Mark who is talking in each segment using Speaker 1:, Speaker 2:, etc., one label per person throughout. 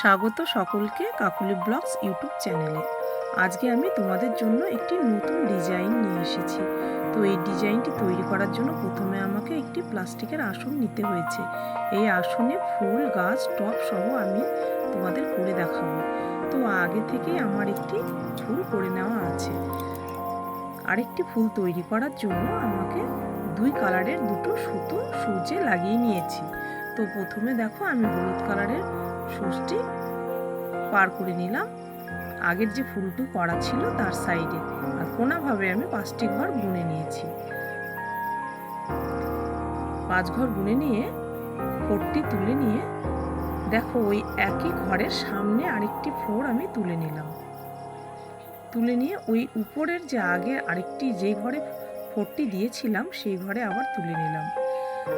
Speaker 1: স্বাগত সকলকে Kakuli blogs YouTube চ্যানেলে। আজকে আমি তোমাদের জন্য একটি নতুন ডিজাইন নিয়ে এসেছি। তো এই ডিজাইনটি তৈরি করার জন্য প্রথমে আমাকে একটি প্লাস্টিকের আসন নিতে হয়েছে। এই আসনে ফুল, গাছ টপ সহ আমি তোমাদের করে দেখাবো। তো আগে থেকেই আমার একটি ফুল করে নেওয়া আছে। আরেকটি ফুল তৈরি করার জন্য আমাকে দুই কালারের দুটো সুতো সূর্যে লাগিয়ে নিয়েছি। তো প্রথমে দেখো আমি হলুদ কালারের সুচটি পার করে নিলাম। আগের যে ফুলটি করা ছিল তার সাইডে। আর কোনাভাবে আমি পাঁচটি ঘর বুনে নিয়েছি। পাঁচ ঘর বুনে নিয়ে, ফোরটি তুলে নিয়ে, দেখো ওই একই ঘরের সামনে আরেকটি ফোর আমি তুলে নিলাম। তুলে নিয়ে ওই উপরের যে আগে আরেকটি যে ঘরে ফোরটি দিয়েছিলাম, সেই ঘরে আবার তুলে নিলাম।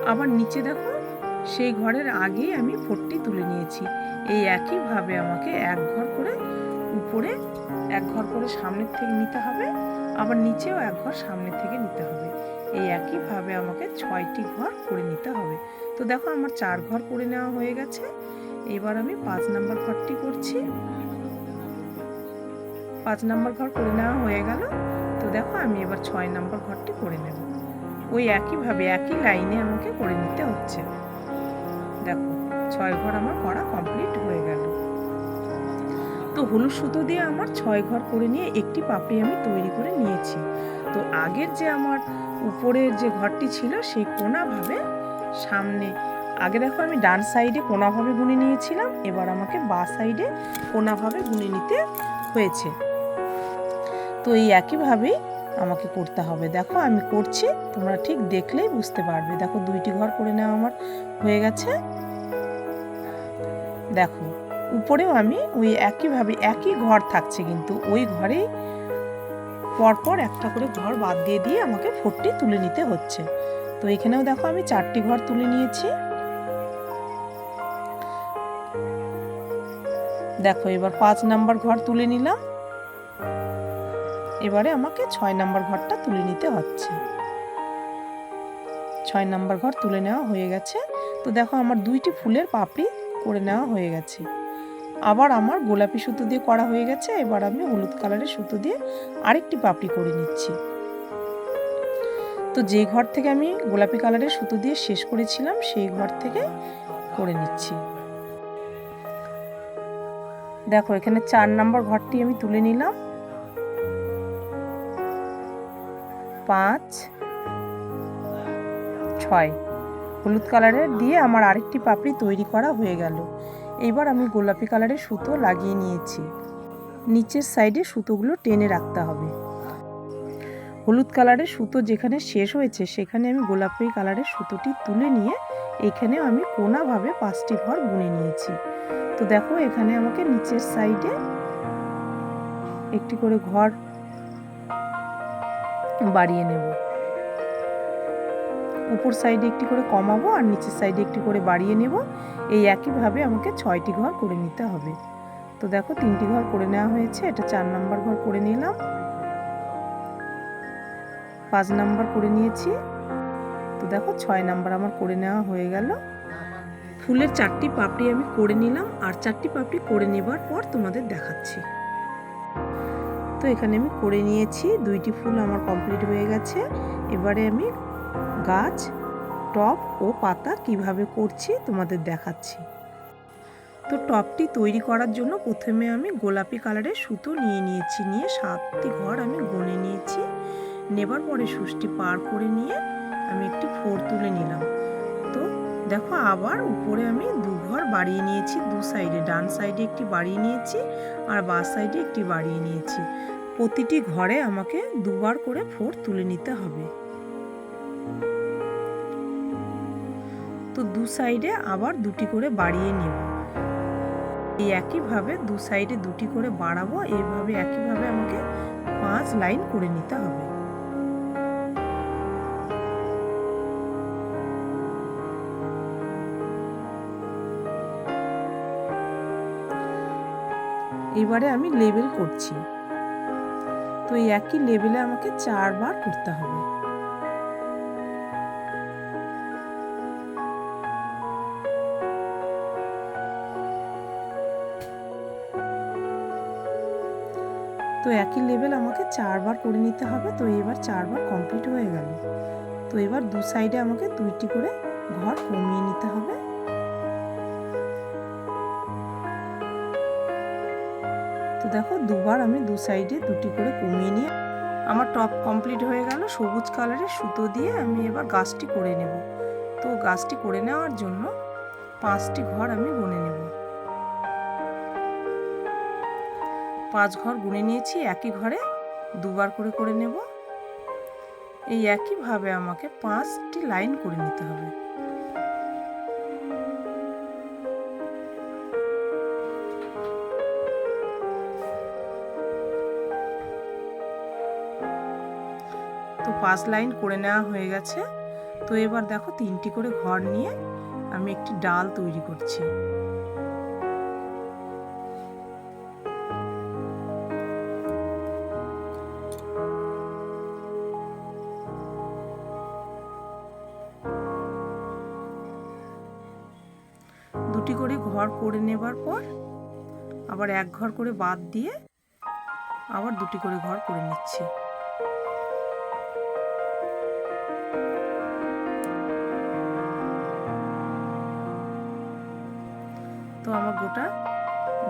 Speaker 1: আবার নিচে দেখো সেই ঘরের আগে আমি ফোরটি তুলে নিয়েছি। এই একইভাবে আমাকে এক ঘর করে উপরে, এক ঘর করে সামনের থেকে নিতে হবে, আবার নিচেও এক ঘর সামনের থেকে নিতে হবে। এই একইভাবে আমাকে ছয়টি ঘর করে নিতে হবে। তো দেখো আমার চার ঘর করে নেওয়া হয়ে গেছে। এবার আমি পাঁচ নাম্বার ঘরটি করছি। পাঁচ নাম্বার ঘর করে নেওয়া হয়ে গেল। তো দেখো আমি এবার ছয় নাম্বার ঘরটি করে নেব। ওই একইভাবে একই লাইনে আমাকে করে নিতে হচ্ছে। দেখো, ছয় ঘর আমার করা কমপ্লিট হয়ে গেল। তো হলুদ সুতো দিয়ে আমার ছয় ঘর করে নিয়ে একটি পাপড়ি আমি তৈরি করে নিয়েছি। তো আগের যে আমার উপরের যে ঘরটি ছিল, সেই কোনাভাবে সামনে, আগে দেখো আমি ডান সাইডে কোনাভাবে গুনে নিয়েছিলাম, এবার আমাকে বা সাইডে কোনাভাবে গুনে নিতে হয়েছে। তো এই একইভাবেই আমাকে করতে হবে। দেখো, আমি করছি, তোমরা ঠিক দেখলেই বুঝতে পারবে। দেখো, দুইটি ঘর করে নেওয়া আমার হয়ে গেছে। দেখো, উপরেও আমি ওই একইভাবে একই ঘর থাকছে, কিন্তু ওই ঘরেই পরপর একটা করে ঘর বাদ দিয়ে দিয়ে আমাকে ফোরটি তুলে নিতে হচ্ছে। তো এখানেও দেখো, আমি চারটি ঘর তুলে নিয়েছি। দেখো, এবার পাঁচ নাম্বার ঘর তুলে নিলাম। এবারে আমাকে ছয় নাম্বার ঘরটা তুলে নিতে হচ্ছে। ছয় নাম্বার ঘর তুলে নেওয়া হয়ে গেছে। তো দেখো আমার দুইটি ফুলের পাপড়ি করে নেওয়া হয়ে গেছে। আবার আমার গোলাপি সুতো দিয়ে করা হয়ে গেছে। এবার আমি হলুদ কালারের সুতো দিয়ে আরেকটি পাপড়ি করে নিচ্ছি। তো যে ঘর থেকে আমি গোলাপি কালারের সুতো দিয়ে শেষ করেছিলাম, সেই ঘর থেকে করে নিচ্ছি। দেখো এখানে চার নাম্বার ঘরটি আমি তুলে নিলাম। পাঁচ, ছয়। হলুদ কালারের দিয়ে আমার আরেকটি পাপড়ি তৈরি করা হয়ে গেল। এবার আমি গোলাপি কালারের সুতো লাগিয়ে নিয়েছি। নিচের সাইডে সুতোগুলো টেনে রাখতে হবে। হলুদ কালারের সুতো যেখানে শেষ হয়েছে, সেখানে আমি গোলাপি কালারের সুতোটি তুলে নিয়ে এখানে আমি কোনাভাবে পাঁচটি ঘর বুনে নিয়েছি। তো দেখো, এখানে আমাকে নিচের সাইডে একটি করে ঘর বাড়িয়ে নেব। উপর সাইডে একটি করে কমাবো আর নিচের সাইডে একটি করে বাড়িয়ে নেব। এই একইভাবে আমাকে ছয়টি ঘর করে নিতে হবে। তো দেখো, তিনটি ঘর করে নেওয়া হয়েছে। এটা চার নাম্বার ঘর করে নিলাম। পাঁচ নাম্বার করে নিয়েছি। তো দেখো, ছয় নাম্বার আমার করে নেওয়া হয়ে গেল। ফুলের চারটি পাপড়ি আমি করে নিলাম। আর চারটি পাপড়ি করে নেবার পর তোমাদের দেখাচ্ছি। তো এখানে আমি করে নিয়েছি। দুইটি ফুল আমার কমপ্লিট হয়ে গেছে। এবারে আমি গাছ, টপ ও পাতা কীভাবে করছি তোমাদের দেখাচ্ছি। তো টপটি তৈরি করার জন্য প্রথমে আমি গোলাপি কালারের সুতো নিয়ে নিয়েছি, নিয়ে সাতটি ঘর আমি গুনে নিয়েছি। নেবার পরে সুষ্টি পার করে নিয়ে আমি একটি ফোর তুলে নিলাম। দেখো আবার উপরে আমি দু ঘর বাড়িয়ে নিয়েছি। দু সাইডে ডান সাইডে একটি বাড়িয়ে নিয়েছি আর বাঁ সাইডে একটি বাড়িয়ে নিয়েছি। প্রতিটি ঘরে আমাকে দুবার করে ফোর তুলে নিতে হবে। তো দু সাইডে আবার দুটি করে বাড়িয়ে নেব। এই একইভাবে দু সাইডে দুটি করে বাড়াবো। এইভাবে একইভাবে আমাকে পাঁচ লাইন করে নিতে হবে। এবারে আমি লেবেল করছি। তো এই একই লেবেলে আমাকে চারবার করতে হবে। তো একই লেভেল আমাকে চারবার করে নিতে হবে। তো এবার চারবার কমপ্লিট হয়ে গেল। তো এবার দু সাইডে আমাকে দুইটি করে ঘর কমিয়ে নিতে হবে। দেখো দুবার আমি দু সাইডে দুটি করে কমিয়ে নিয়ে আমার টপ কমপ্লিট হয়ে গেল, সবুজ কালারের সুতো দিয়ে আমি এবার গাছটি করে নেব। তো গাছটি করে নেওয়ার জন্য পাঁচটি ঘর আমি গুনে নেব। পাঁচ ঘর গুনে নিয়েছি, একই ঘরে দুবার করে করে নেব। এই একইভাবে আমাকে পাঁচটি লাইন করে নিতে হবে। তো পাঁচ লাইন করে নেওয়া হয়ে গেছে। তো এবার দেখো তিনটি করে ঘর নিয়ে আমি একটি ডাল তৈরি করছি। দুটি করে ঘর করে নেবার পর আবার এক ঘর করে বাদ দিয়ে আবার দুটি করে ঘর করে নিচ্ছি। তো আমার গোটা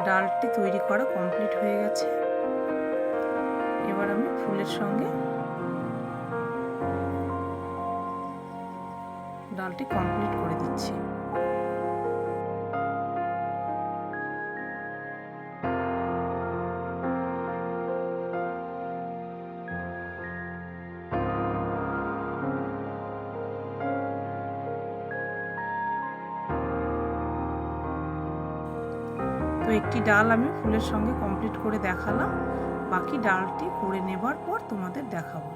Speaker 1: ডালটি তৈরি করা কমপ্লিট হয়ে গেছে। এবার আমি ফুলের সঙ্গে ডালটি কমপ্লিট করে দিচ্ছি। একটি ডাল আমি ফুলের সঙ্গে কমপ্লিট করে দেখালাম। বাকি ডালটি করে নেবার পর তোমাদের দেখাবো।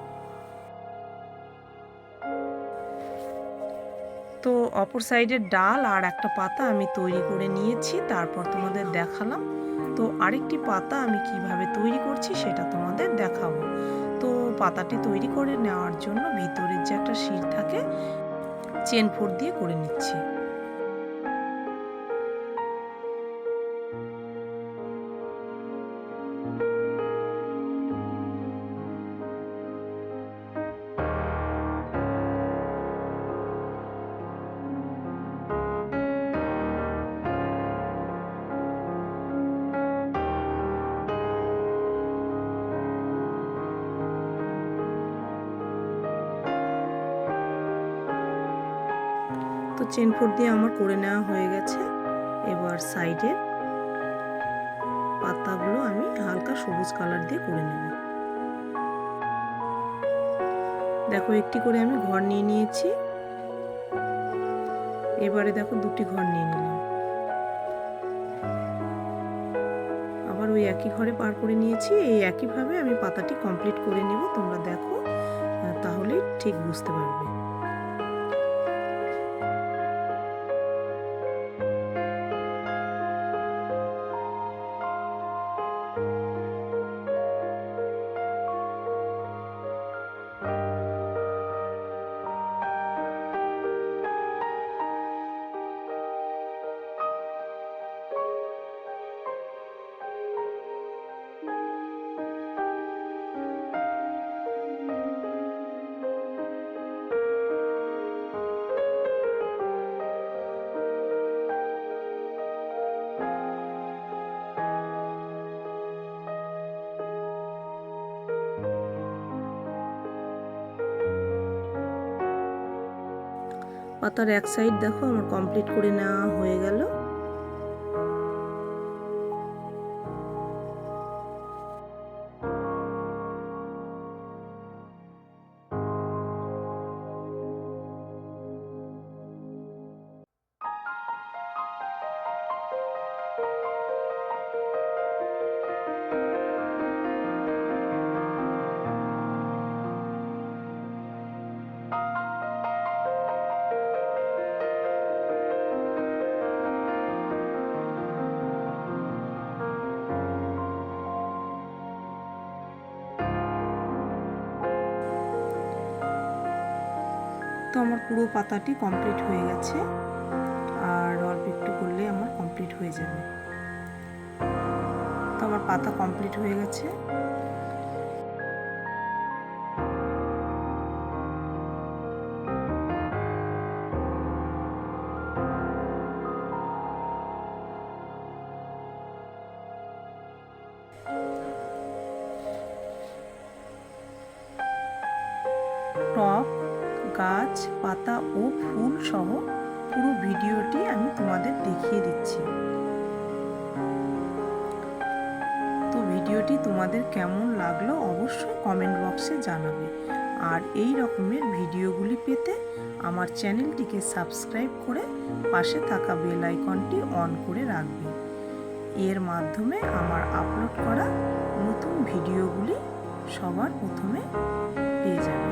Speaker 1: তো অপর সাইডের ডাল আর একটা পাতা আমি তৈরি করে নিয়েছি, তারপর তোমাদের দেখালাম। তো আরেকটি পাতা আমি কীভাবে তৈরি করছি সেটা তোমাদের দেখাবো। তো পাতাটি তৈরি করে নেওয়ার জন্য ভিতরের যে একটা শির থাকে, চেন ফোর দিয়ে করে নিচ্ছি। তো চেন ফোর দিয়ে আমার করে নেওয়া হয়ে গেছে। এবার সাইডে পাতাগুলো আমি হালকা সবুজ কালার দিয়ে করে নেব। দেখো, একটি করে আমি ঘর নিয়ে নিয়েছি। এবারে দেখো, দুটি ঘর নিয়ে নিলাম। আবার ওই একই ঘরে পার করে নিয়েছি। এই একইভাবে আমি পাতাটি কমপ্লিট করে নেব। তোমরা দেখো, তাহলেই ঠিক বুঝতে পারবে। পাতার এক সাইড দেখো আমার কমপ্লিট করে নেওয়া হয়ে গেল। তো আমার পুরো পাতাটি কমপ্লিট হয়ে গেছে। আর অল্প একটু করলে আমার কমপ্লিট হয়ে যাবে। তো আমার পাতা কমপ্লিট হয়ে গেছে। গাছ, পাতা ও ফুল সহ পুরো ভিডিওটি আমি তোমাদের দেখিয়ে দিচ্ছি। তো ভিডিওটি তোমাদের কেমন লাগল অবশ্যই কমেন্ট বক্সে জানাবে। আর এই রকমের ভিডিওগুলি পেতে আমার চ্যানেলটিকে সাবস্ক্রাইব করে পাশে থাকা বেল আইকনটি অন করে রাখবে। এর মাধ্যমে আমার আপলোড করা নতুন ভিডিওগুলি সবার প্রথমে পেয়ে যাবে।